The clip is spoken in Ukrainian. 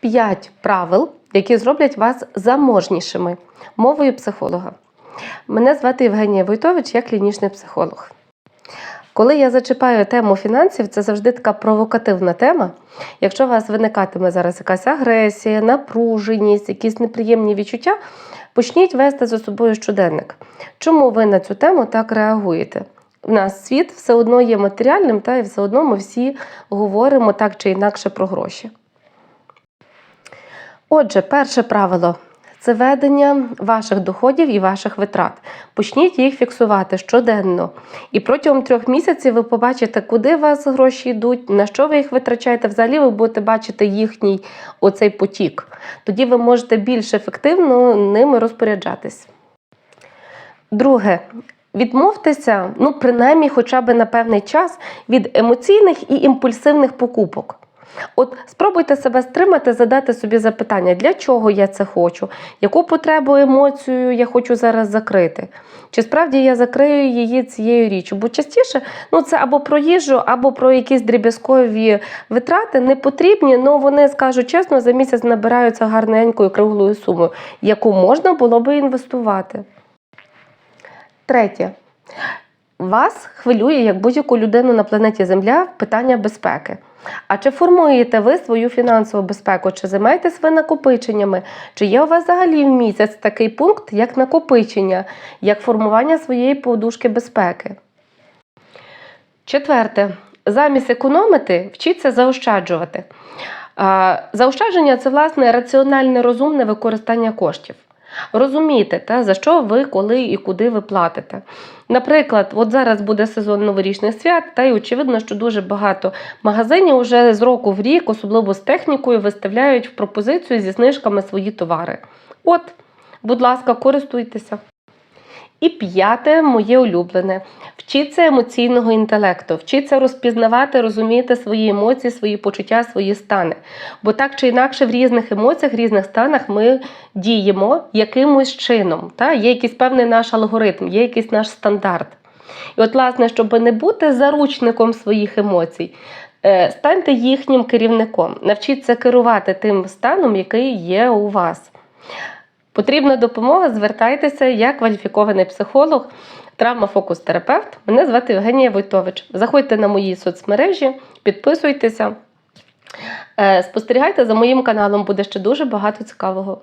5 правил, які зроблять вас заможнішими мовою психолога. Мене звати Євгенія Войтович, я клінічний психолог. Коли я зачіпаю тему фінансів, це завжди така провокативна тема. Якщо у вас виникатиме зараз якась агресія, напруженість, якісь неприємні відчуття, почніть вести за собою щоденник. Чому ви на цю тему так реагуєте? У нас світ все одно є матеріальним, та і все одно ми всі говоримо так чи інакше про гроші. Отже, перше правило це ведення ваших доходів і ваших витрат. Почніть їх фіксувати щоденно. І протягом трьох місяців ви побачите, куди у вас гроші йдуть, на що ви їх витрачаєте. Взагалі ви будете бачити їхній оцей потік. Тоді ви можете більш ефективно ними розпоряджатись. Друге. Відмовтеся, ну, принаймні, хоча б на певний час від емоційних і імпульсивних покупок. От спробуйте себе стримати, задати собі запитання, для чого я це хочу, яку потребу емоцію я хочу зараз закрити. Чи справді я закрию її цією річчю? Бо частіше ну, це або про їжу, або про якісь дріб'язкові витрати не потрібні, але вони, скажу чесно, за місяць набираються гарненькою круглою сумою, яку можна було би інвестувати. Третє. Вас хвилює, як будь-яку людину на планеті Земля, питання безпеки. А чи формуєте ви свою фінансову безпеку? Чи займаєтесь ви накопиченнями? Чи є у вас взагалі в місяць такий пункт, як накопичення, як формування своєї подушки безпеки? Четверте. Замість економити, вчіться заощаджувати. Заощадження це власне раціональне розумне використання коштів. Розумійте, та, за що ви, коли і куди ви платите. Наприклад, от зараз буде сезон новорічних свят, та й очевидно, що дуже багато магазинів вже з року в рік, особливо з технікою, виставляють в пропозицію зі знижками свої товари. От, будь ласка, користуйтеся. І п'яте, моє улюблене. Вчіться емоційного інтелекту, вчіться розпізнавати, розуміти свої емоції, свої почуття, свої стани. Бо так чи інакше в різних емоціях, різних станах ми діємо якимось чином. Та? Є якийсь певний наш алгоритм, є якийсь наш стандарт. І от, власне, щоб не бути заручником своїх емоцій, е, станьте їхнім керівником, навчіться керувати тим станом, який є у вас. Потрібна допомога, звертайтеся, я кваліфікований психолог, травмафокус-терапевт. Мене звати Євгенія Войтович. Заходьте на мої соцмережі, підписуйтеся, е, спостерігайте за моїм каналом, буде ще дуже багато цікавого.